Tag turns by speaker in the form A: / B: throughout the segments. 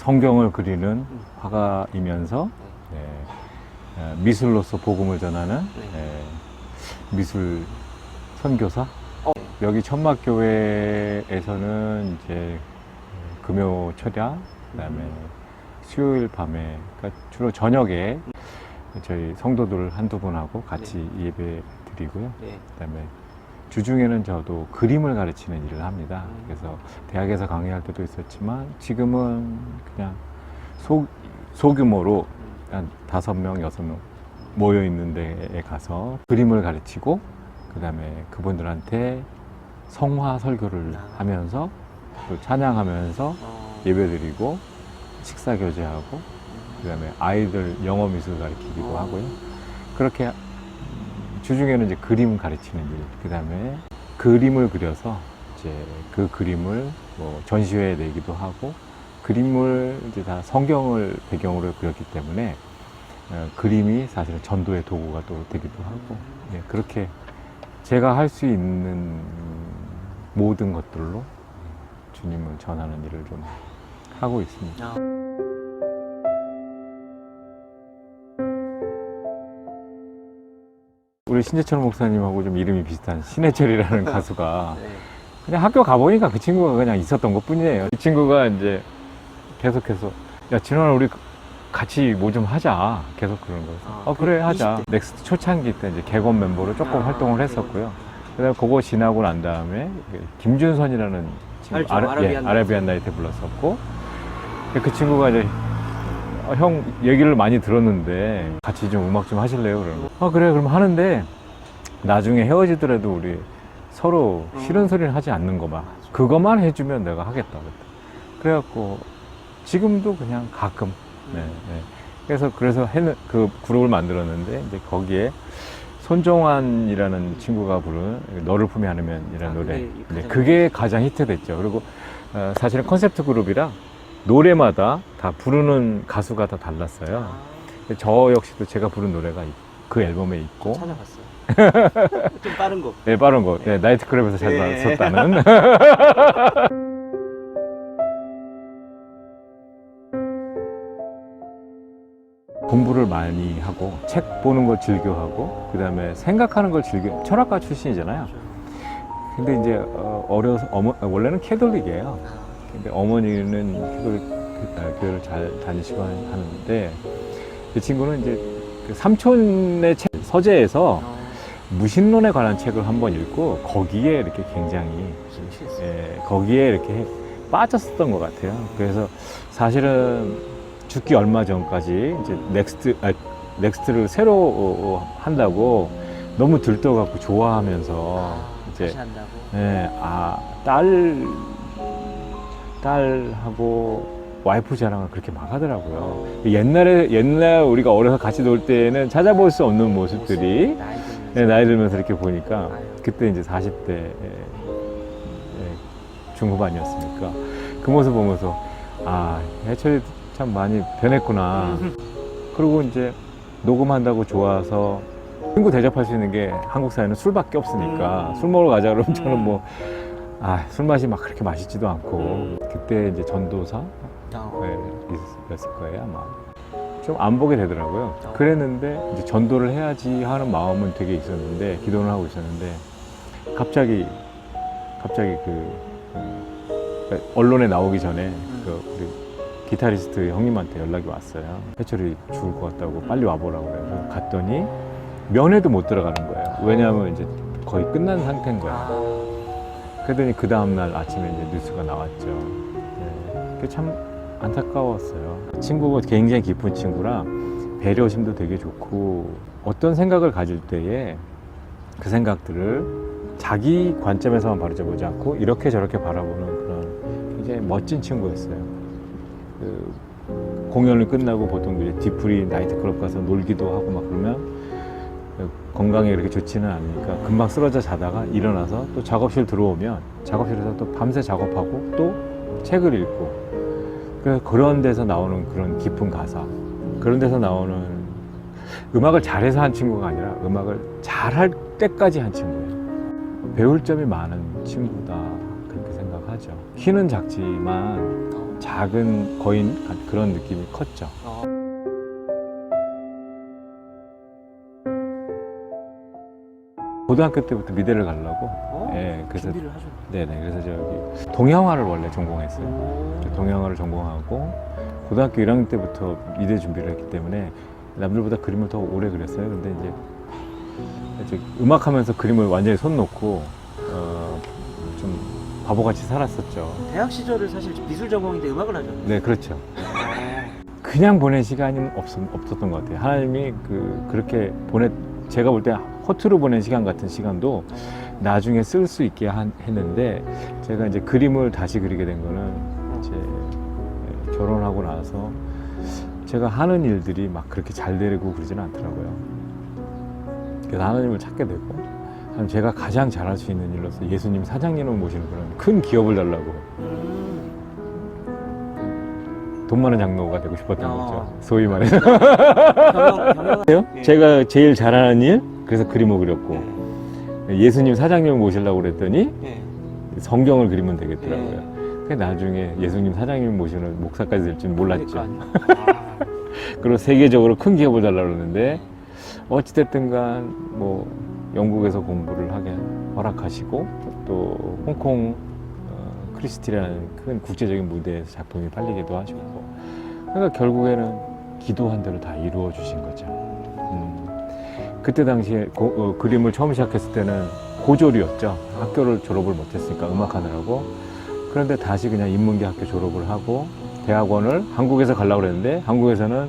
A: 성경을 그리는 화가이면서 네, 어, 미술로서 복음을 전하는 네, 미술 선교사.
B: 어.
A: 여기 천막교회에서는 이제 금요 철야, 그다음에 수요일 밤에, 그러니까 주로 저녁에 저희 성도들 한두 분하고 같이 예배 드리고요.
B: 네.
A: 그다음에 주중에는 저도 그림을 가르치는 일을 합니다.
B: 음.
A: 그래서 대학에서 강의할 때도 있었지만 지금은 그냥 소, 소규모로 한 다섯 명, 여섯 명 모여 있는 데에 가서 그림을 가르치고 그다음에 그분들한테 성화 설교를
B: 아.
A: 하면서 또 찬양하면서
B: 어,
A: 예배드리고 식사 교제하고 그다음에 아이들 영어 미술 가르치기도
B: 어.
A: 하고요. 그렇게 음, 주중에는 이제 그림 가르치는 일, 그 다음에 그림을 그려서 이제 그 그림을 뭐 전시회에 내기도 하고 그림을 이제 다 성경을 배경으로 그렸기 때문에 어, 그림이 사실은 전도의 도구가 또 되기도 하고 예, 그렇게 제가 할 수 있는 모든 것들로 주님을 전하는 일을 좀 하고 있습니다. 우리 신재철 목사님하고 좀 이름이 비슷한 신해철이라는 가수가
B: 네.
A: 그냥 학교 가보니까 그 친구가 그냥 있었던 것 뿐이에요. 이 친구가 이제 계속해서 야, 진원아, 우리 같이 뭐 좀 하자. 계속 그러는 거예요.
B: 아,
A: 어,
B: 그
A: 그래, 하자.
B: 20대?
A: 넥스트 초창기 때 이제 개건 멤버로 조금
B: 아,
A: 활동을
B: 네.
A: 했었고요. 그 다음에 그거 지나고 난 다음에 그 김준선이라는 친구,
B: 알죠.
A: 아라,
B: 아라비안
A: 예,
B: 나이트.
A: 아라비안 나이트 불렀었고, 그 친구가 이제 어, 형 얘기를 많이 들었는데 같이 좀 음악 좀 하실래요? 그러는 거. 아, 그래, 그럼 하는데 나중에 헤어지더라도 우리 서로
B: 음.
A: 싫은 소리는 하지 않는 거만. 그것만 해주면 내가 하겠다. 그랬다. 그래갖고 지금도 그냥 가끔. 네, 네. 그래서 그래서 해는 그 그룹을 만들었는데 이제 거기에 손종환이라는 친구가 부른 너를 품에 안으면이라는
B: 아,
A: 노래.
B: 그게
A: 네,
B: 가장
A: 그게 가장 히트됐죠. 그리고 어, 사실은 컨셉트 그룹이라 노래마다 다 부르는 가수가 다 달랐어요.
B: 아,
A: 저 역시도 제가 부른 노래가 이- 그 앨범에 있고
B: 찾아봤어요. 좀 빠른 거.
A: 네, 빠른 거. 네, 나이트클럽에서 잘
B: 네.
A: 썼다는. 공부를 많이 하고 책 보는 걸 즐겨하고 그다음에 생각하는 걸 즐겨 철학과 출신이잖아요. 근데 이제 어, 어려서 어머 원래는 캐톨릭이에요.
B: 아,
A: 근데 어머니는 그- 아, 교회를 잘 다니시고 하- 하는데 그 친구는 이제 그 삼촌의 책 서재에서
B: 어,
A: 무신론에 관한 책을 한번 읽고 거기에 이렇게 굉장히. 예, 거기에 이렇게 빠졌었던 것 같아요. 그래서 사실은 죽기 얼마 전까지 이제 넥스트 아, 넥스트를 새로 어, 한다고 너무 들떠갖고 좋아하면서
B: 아,
A: 이제. 예, 아, 딸, 딸하고 와이프 자랑을 그렇게 막 하더라고요. 옛날에, 옛날 우리가 어려서 같이 놀 때는 찾아볼 수 없는 모습들이
B: 나이 들면서.
A: 예, 나이 들면서 이렇게 보니까. 그때 이제 40대 예, 중후반이었으니까 그 모습 보면서 아, 해철이 참 많이 변했구나. 그리고 이제 녹음한다고 좋아서 친구 대접할 수 있는 게 한국 사회는 술밖에 없으니까
B: 음.
A: 술 먹으러 가자 그러면
B: 음.
A: 저는 뭐, 아, 술 맛이 막 그렇게 맛있지도 않고.
B: 음.
A: 그때 이제 전도사?
B: 어,
A: 네, 있었을 거예요 아마. 좀 안 보게 되더라고요.
B: 어.
A: 그랬는데 이제 전도를 해야지 하는 마음은 되게 있었는데 기도를 하고 있었는데 갑자기 갑자기 그 음, 언론에 나오기 전에 그 우리 기타리스트 형님한테 연락이 왔어요. 해철이 죽을 것 같다고 빨리 와보라고 그래서 갔더니 면회도 못 들어가는 거예요. 왜냐하면 이제 거의 끝난 상태인 거예요.
B: 아,
A: 그러더니 그 다음날 아침에 이제 뉴스가 나왔죠. 네, 그게 참 안타까웠어요. 친구가 굉장히 깊은 친구라 배려심도 되게 좋고 어떤 생각을 가질 때에 그 생각들을 자기 관점에서만 바라보지 않고 이렇게 저렇게 바라보는 그런 굉장히 멋진 친구였어요. 그 공연을 끝나고 보통 이제 뒤풀이 나이트클럽 가서 놀기도 하고 막 그러면 건강에 그렇게 좋지는 않으니까 금방 쓰러져 자다가 일어나서 또 작업실 들어오면 작업실에서 또 밤새 작업하고 또 책을 읽고. 그런 데서 나오는 그런 깊은 가사 그런 데서 나오는 음악을 잘해서 한 친구가 아니라 음악을 잘할 때까지 한 친구예요. 배울 점이 많은 친구다 그렇게 생각하죠. 키는 작지만
B: 어,
A: 잘 작은 거인 그런 느낌이 컸죠. 고등학교 때부터 미대를 가려고.
B: 어?
A: 예, 그래서
B: 준비를 하셨네.
A: 네네 그래서 저기 동양화를 원래 전공했어요.
B: 오.
A: 동양화를 전공하고 고등학교 1학년 때부터 미대 준비를 했기 때문에 남들보다 그림을 더 오래 그렸어요. 근데 이제 이제 음악하면서 그림을 완전히 손 놓고 어, 좀 바보같이 살았었죠.
B: 대학 시절을 사실 미술 전공인데 음악을 하셨네.
A: 네, 그렇죠.
B: 어.
A: 그냥 보낸 시간이 없, 없었던 것 같아요. 하나님이 그 그렇게 보내 제가 볼 때 허투루 보낸 시간 같은 시간도 나중에 쓸 수 있게 한, 했는데 제가 이제 그림을 다시 그리게 된 거는 이제 예, 결혼하고 나서 제가 하는 일들이 막 그렇게 잘 되고 그러지는 않더라고요. 그래서 하나님을 찾게 되고 하나님 제가 가장 잘할 수 있는 일로서 예수님 사장님을 모시는 그런 큰 기업을 달라고
B: 음.
A: 돈 많은 장로가 되고 싶었던
B: 어.
A: 거죠. 소위 말해서.
B: 경영, 경영. 예.
A: 제가 제일 잘하는 일 그래서 그림을 그렸고
B: 예.
A: 예수님 사장님을 모시려고 그랬더니
B: 예.
A: 성경을 그리면 되겠더라고요.
B: 예.
A: 그 나중에 예수님 사장님 모시는 목사까지 될 줄 몰랐죠. 그리고 세계적으로 큰 기업을 달라고 그러는데 어찌됐든 간 뭐 영국에서 공부를 하게 허락하시고 또 홍콩 어, 크리스티라는 큰 국제적인 무대에서 작품이 팔리기도 하셨고 그러니까 결국에는 기도한 대로 다 이루어 주신 거죠. 음. 그때 당시에 고- 어, 그림을 처음 시작했을 때는 고졸이었죠. 학교를 졸업을 못했으니까 음악하느라고. 그런데 다시 그냥 인문계 학교 졸업을 하고 대학원을 한국에서 가려고 그랬는데 한국에서는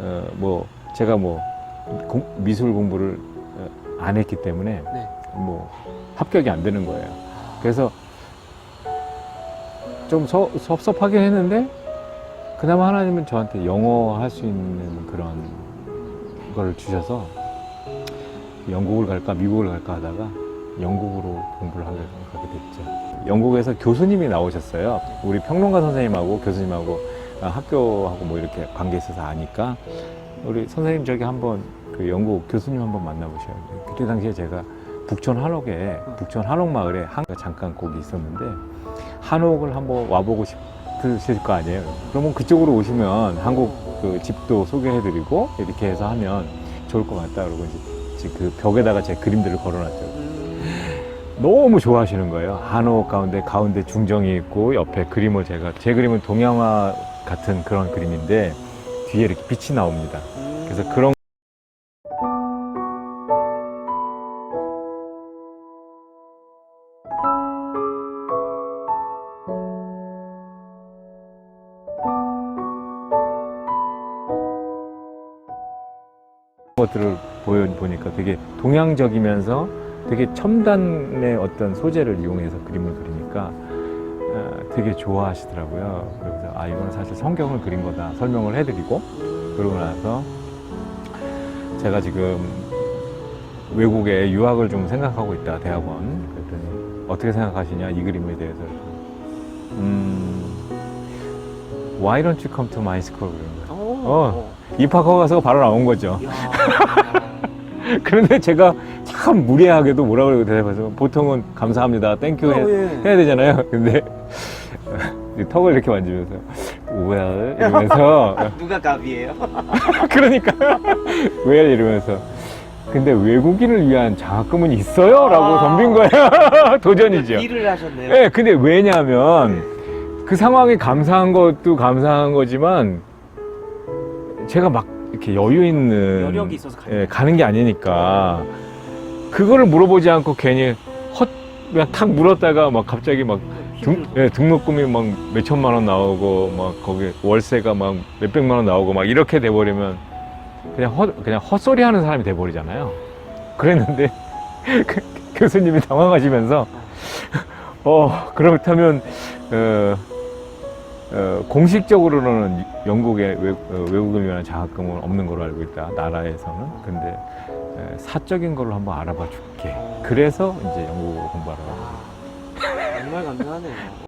A: 어, 뭐 제가 뭐 공- 미술 공부를 어, 안 했기 때문에
B: 네.
A: 뭐 합격이 안 되는 거예요. 그래서 좀 서- 섭섭하긴 했는데 그나마 하나님은 저한테 영어 할 수 있는 그런 걸 주셔서 영국을 갈까 미국을 갈까 하다가 영국으로 공부를 하게, 가게 됐죠. 영국에서 교수님이 나오셨어요. 우리 평론가 선생님하고 교수님하고 아, 학교하고 뭐 이렇게 관계 있어서 아니까 우리 선생님 저기 한번 그 영국 교수님 한번 만나보셔야 돼요. 그때 당시에 제가 북촌 한옥에 북촌 한옥 마을에 한가 잠깐 거기 있었는데 한옥을 한번 와보고 싶으실 거 아니에요. 그러면 그쪽으로 오시면 한국 그 집도 소개해드리고 이렇게 해서 하면 좋을 것 같다 그러고 이제 그 벽에다가 제 그림들을 걸어놨죠.
B: 음.
A: 너무 좋아하시는 거예요. 한옥 가운데 가운데 중정이 있고 옆에 그림을 제가 제 그림은 동양화 같은 그런 그림인데 뒤에 이렇게 빛이 나옵니다.
B: 음.
A: 그래서 그런 것들을 되게 동양적이면서 되게 첨단의 어떤 소재를 이용해서 그림을 그리니까 어, 되게 좋아하시더라고요. 그래서 아 이거는 사실 성경을 그린 거다 설명을 해드리고 그러고 나서 제가 지금 외국에 유학을 좀 생각하고 있다 대학원 그랬더니 어떻게 생각하시냐 이 그림에 대해서 음 Why don't you come to my school? 거예요.
B: 어.
A: 입학하고 가서 바로 나온 거죠.
B: 야.
A: 그런데 제가 참 무례하게도 뭐라 그러고 대답해서 보통은 감사합니다, 땡큐 해,
B: 어, 예.
A: 해야 되잖아요. 근데 이 턱을 이렇게 만지면서 well 이러면서
B: 누가 갑이에요?
A: 그러니까 well 이러면서 근데 외국인을 위한 장학금은 있어요? 라고
B: 아.
A: 덤빈 거예요. 도전이죠.
B: 일을 하셨네요.
A: 예, 근데 왜냐면 그 상황이 감사한 것도 감사한 거지만 제가 막 이렇게 여유 있는
B: 여력이 있어서 가요.
A: 예, 가는 게 아니니까 그거를 물어보지 않고 괜히 헛 그냥 탁 물었다가 막 갑자기 막 등,
B: 힘들죠.
A: 예, 등록금이 막 몇 천만 원 나오고 막 거기 월세가 막 몇 백만 원 나오고 막 이렇게 돼버리면 그냥 헛 그냥 헛소리 하는 사람이 돼버리잖아요. 그랬는데 그 교수님이 당황하시면서 어 그렇다면 어, 어, 공식적으로는 영국의 외, 어, 외국을 위한 장학금은 없는 걸로 알고 있다 나라에서는 근데 에, 사적인 걸로 한번 알아봐 줄게 그래서 이제 영국으로 공부하러.
B: 아, 정말 감사하네요.